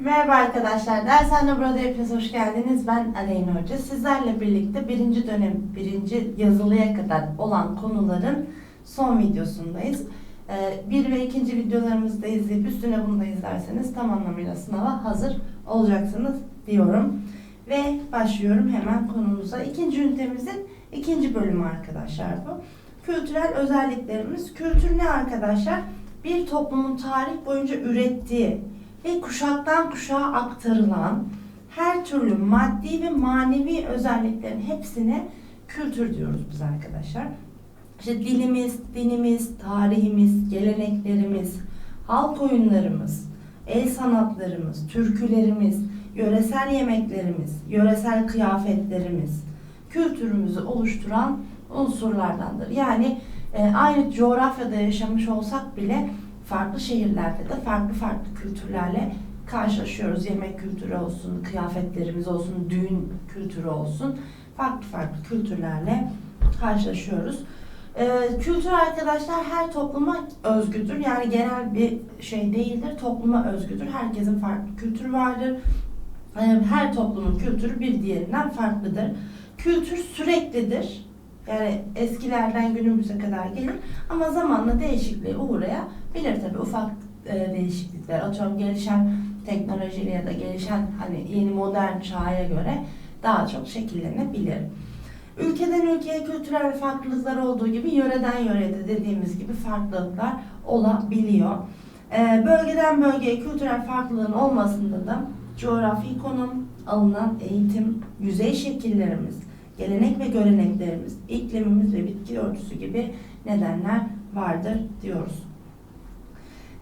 Merhaba arkadaşlar, Dershane Burada hepiniz hoş geldiniz. Ben Aleyna Hoca. Sizlerle birlikte birinci dönem, birinci yazılıya kadar olan konuların son videosundayız. Ee, bir ve ikinci videolarımızı izleyip üstüne bunu da izlerseniz tam anlamıyla sınava hazır olacaksınız diyorum. Ve başlıyorum hemen konumuza. İkinci ünitemizin ikinci bölümü arkadaşlar bu. Kültürel özelliklerimiz. Kültür ne arkadaşlar? Bir toplumun tarih boyunca ürettiği ve kuşaktan kuşağa aktarılan her türlü maddi ve manevi özelliklerin hepsine kültür diyoruz biz arkadaşlar. İşte dilimiz, dinimiz, tarihimiz, geleneklerimiz, halk oyunlarımız, el sanatlarımız, türkülerimiz, yöresel yemeklerimiz, yöresel kıyafetlerimiz kültürümüzü oluşturan unsurlardandır. Yani e, aynı coğrafyada yaşamış olsak bile farklı şehirlerde de farklı farklı kültürlerle karşılaşıyoruz. Yemek kültürü olsun, kıyafetlerimiz olsun, düğün kültürü olsun. Farklı farklı kültürlerle karşılaşıyoruz. Ee, kültür arkadaşlar her topluma özgüdür. Yani genel bir şey değildir. Topluma özgüdür. Herkesin farklı kültürü vardır. Ee, her toplumun kültürü bir diğerinden farklıdır. Kültür süreklidir. Yani eskilerden günümüze kadar gelir ama zamanla değişikliğe uğrayabilir tabii ufak e, değişiklikler. Atıyorum gelişen teknolojiyle ya da gelişen hani yeni modern çağa göre daha çok şekillenebilir. Ülkeden ülkeye kültürel farklılıklar olduğu gibi yöreden yöreye de dediğimiz gibi farklılıklar olabiliyor. E, bölgeden bölgeye kültürel farklılığın olmasında da coğrafi konum, alınan eğitim, yüzey şekillerimiz, gelenek ve göreneklerimiz, iklimimiz ve bitki örtüsü gibi nedenler vardır diyoruz.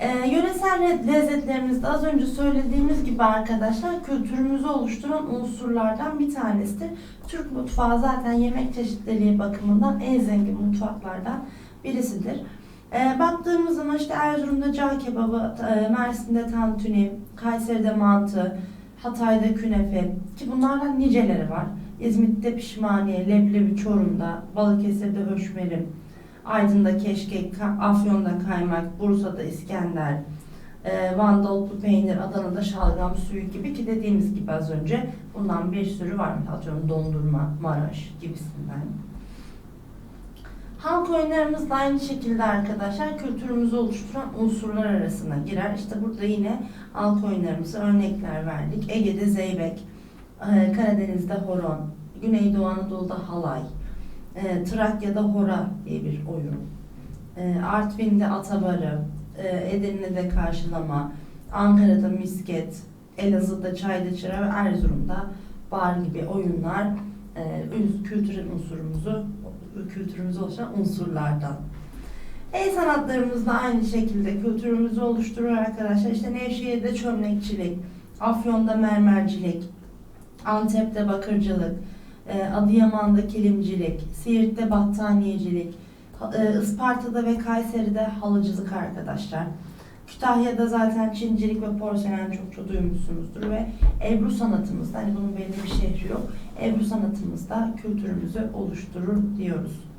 Ee, yöresel le- lezzetlerimizde az önce söylediğimiz gibi arkadaşlar kültürümüzü oluşturan unsurlardan bir tanesidir. Türk mutfağı zaten yemek çeşitliliği bakımından en zengin mutfaklardan birisidir. Ee, baktığımız zaman işte Erzurum'da cağ kebabı, e, Mersin'de tantuni, Kayseri'de mantı, Hatay'da künefe ki bunlardan niceleri var. İzmit'te pişmaniye, leblebi Çorum'da, Balıkesir'de höşmerim, Aydın'da keşkek, Afyon'da kaymak, Bursa'da İskender, e, Van'da otlu peynir, Adana'da şalgam suyu gibi ki dediğimiz gibi az önce bundan bir sürü var. Atıyorum dondurma, Maraş gibisinden. Halk oyunlarımız da aynı şekilde arkadaşlar kültürümüzü oluşturan unsurlar arasına girer. İşte burada yine halk oyunlarımıza örnekler verdik. Ege'de zeybek, e, Karadeniz'de horon, Güneydoğu Anadolu'da halay, e, Trakya'da hora diye bir oyun, e, Artvin'de atabarı, e, Edirne'de karşılama, Ankara'da misket, Elazığ'da çayda çıra ve Erzurum'da bar gibi oyunlar. E, kültürel unsurumuzu, kültürümüzü oluşturan unsurlardan. El sanatlarımız da aynı şekilde kültürümüzü oluşturuyor arkadaşlar. İşte Nevşehir'de çömlekçilik, Afyon'da mermercilik, Antep'te bakırcılık, e, Adıyaman'da kilimcilik, Siirt'te battaniyecilik, e, Isparta'da ve Kayseri'de halıcılık arkadaşlar. Kütahya'da zaten Çincilik ve porselen çokça duymuşsunuzdur ve Ebru sanatımızda, hani bunun belli bir şehri yok, Ebru sanatımızda kültürümüzü oluşturur diyoruz.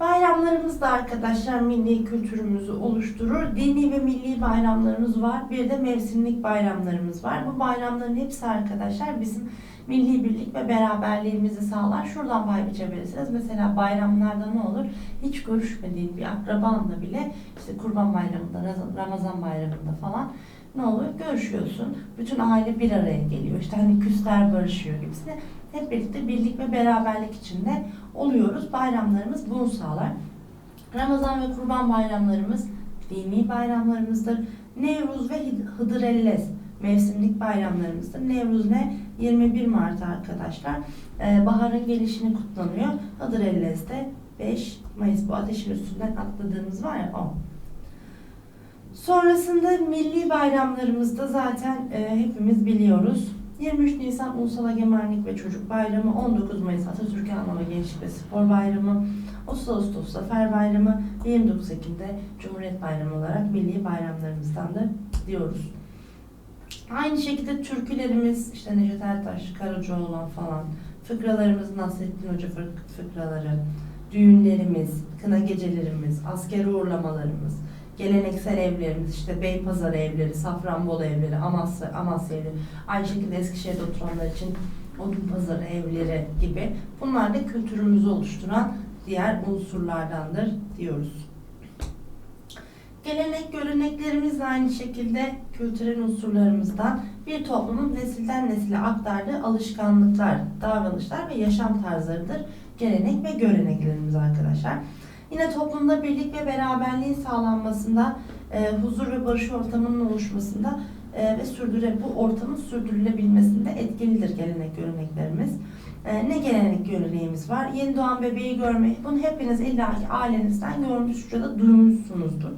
Bayramlarımız da arkadaşlar milli kültürümüzü oluşturur. Dini ve milli bayramlarımız var. Bir de mevsimlik bayramlarımız var. Bu bayramların hepsi arkadaşlar bizim milli birlik ve beraberliğimizi sağlar. Şuradan pay biçebilirsiniz. Mesela bayramlarda ne olur? Hiç görüşmediğin bir akrabanla bile işte kurban bayramında, Ramazan bayramında falan ne oluyor? Görüşüyorsun. Bütün aile bir araya geliyor. İşte hani küsler barışıyor gibisine. Hep birlikte birlik ve beraberlik içinde oluyoruz. Bayramlarımız bunu sağlar. Ramazan ve kurban bayramlarımız dini bayramlarımızdır. Nevruz ve Hıdrellez mevsimlik bayramlarımızdır. Nevruz ne? 21 Mart arkadaşlar. Ee, baharın gelişini kutlanıyor. Hıdrellez de 5 Mayıs bu ateşin üstünden atladığımız var ya o. Sonrasında milli bayramlarımızda zaten e, hepimiz biliyoruz. 23 Nisan Ulusal Egemenlik ve Çocuk Bayramı, 19 Mayıs Atatürk Anma ve Gençlik ve Spor Bayramı, 30 Ağustos Zafer Bayramı ve 29 Ekim'de Cumhuriyet Bayramı olarak milli bayramlarımızdandır diyoruz. Aynı şekilde türkülerimiz, işte Necdet Ertaş, Karacaoğlan falan, fıkralarımız, Nasrettin Hoca fık- fıkraları, düğünlerimiz, kına gecelerimiz, asker uğurlamalarımız, geleneksel evlerimiz işte Beypazarı evleri, Safranbolu evleri, Amasya, Amasya evleri, aynı şekilde Eskişehir'de oturanlar için Odunpazarı evleri gibi bunlar da kültürümüzü oluşturan diğer unsurlardandır diyoruz. Gelenek göreneklerimiz de aynı şekilde kültürel unsurlarımızdan bir toplumun nesilden nesile aktardığı alışkanlıklar, davranışlar ve yaşam tarzlarıdır. Gelenek ve göreneklerimiz arkadaşlar. Yine toplumda birlik ve beraberliğin sağlanmasında, e, huzur ve barış ortamının oluşmasında e, ve sürdüre bu ortamın sürdürülebilmesinde etkilidir gelenek göreneklerimiz. E, ne gelenek göreneğimiz var? Yeni doğan bebeği görmek. Bunu hepiniz illaki ailenizden görmüş ya da duymuşsunuzdur.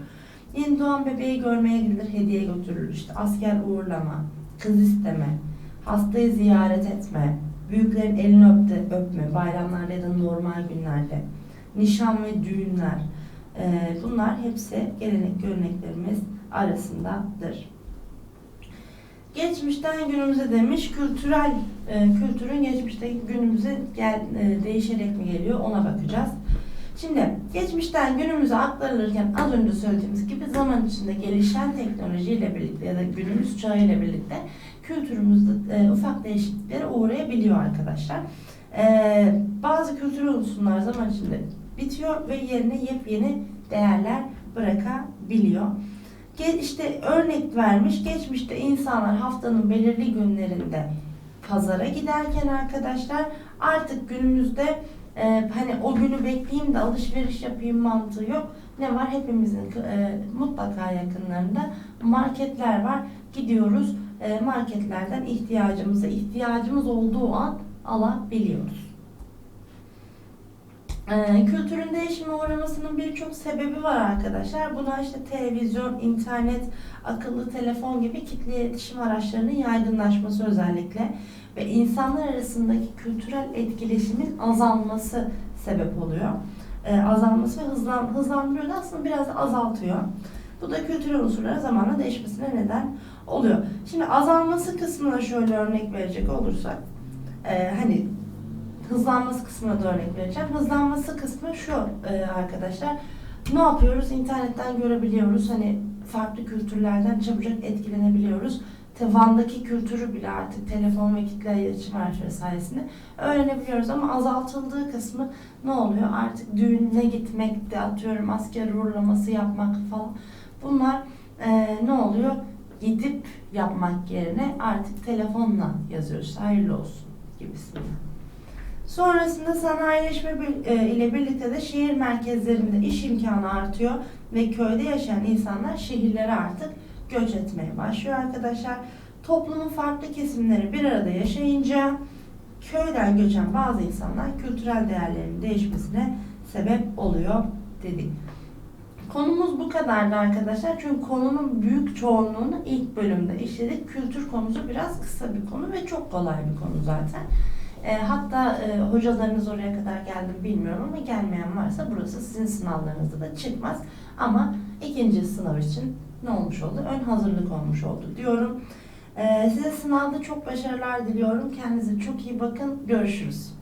Yeni doğan bebeği görmeye gidilir, hediye götürülür. İşte asker uğurlama, kız isteme, hastayı ziyaret etme, büyüklerin elini öpte, öpme, bayramlarda ya da normal günlerde, nişan ve düğünler. Ee, bunlar hepsi gelenek göreneklerimiz arasındadır. Geçmişten günümüze demiş, kültürel e, kültürün geçmişteki günümüze gel, e, değişerek mi geliyor ona bakacağız. Şimdi geçmişten günümüze aktarılırken az önce söylediğimiz gibi zaman içinde gelişen teknolojiyle birlikte ya da günümüz çağıyla birlikte kültürümüzde e, ufak değişikliklere uğrayabiliyor arkadaşlar. E, bazı kültürel unsurlar zaman içinde bitiyor ve yerine yepyeni değerler bırakabiliyor. İşte örnek vermiş geçmişte insanlar haftanın belirli günlerinde pazara giderken arkadaşlar artık günümüzde e, hani o günü bekleyeyim de alışveriş yapayım mantığı yok. Ne var? Hepimizin e, mutlaka yakınlarında marketler var. Gidiyoruz e, marketlerden ihtiyacımızı ihtiyacımız olduğu an alabiliyoruz. E, kültürün değişime uğramasının birçok sebebi var arkadaşlar. Buna işte televizyon, internet, akıllı telefon gibi kitle iletişim araçlarının yaygınlaşması özellikle ve insanlar arasındaki kültürel etkileşimin azalması sebep oluyor. Ee, azalması ve hızlan, hızlandırıyor da aslında biraz azaltıyor. Bu da kültürel unsurlara zamanla değişmesine neden oluyor. Şimdi azalması kısmına şöyle örnek verecek olursak, e, hani hızlanması kısmına da örnek vereceğim. Hızlanması kısmı şu e, arkadaşlar. Ne yapıyoruz? İnternetten görebiliyoruz. Hani farklı kültürlerden çabucak etkilenebiliyoruz. Van'daki kültürü bile artık telefon ve kitle iletişim araçları sayesinde öğrenebiliyoruz ama azaltıldığı kısmı ne oluyor? Artık düğüne gitmek de atıyorum asker uğurlaması yapmak falan. Bunlar e, ne oluyor? Gidip yapmak yerine artık telefonla yazıyoruz. Hayırlı olsun gibisinden. Sonrasında sanayileşme e, ile birlikte de şehir merkezlerinde iş imkanı artıyor ve köyde yaşayan insanlar şehirlere artık göç etmeye başlıyor arkadaşlar. Toplumun farklı kesimleri bir arada yaşayınca köyden göçen bazı insanlar kültürel değerlerin değişmesine sebep oluyor dedik. Konumuz bu kadardı arkadaşlar. Çünkü konunun büyük çoğunluğunu ilk bölümde işledik. Kültür konusu biraz kısa bir konu ve çok kolay bir konu zaten. E, hatta e, hocalarınız oraya kadar geldi mi bilmiyorum ama gelmeyen varsa burası sizin sınavlarınızda da çıkmaz. Ama ikinci sınav için ne olmuş oldu? Ön hazırlık olmuş oldu diyorum. E, size sınavda çok başarılar diliyorum. Kendinize çok iyi bakın. Görüşürüz.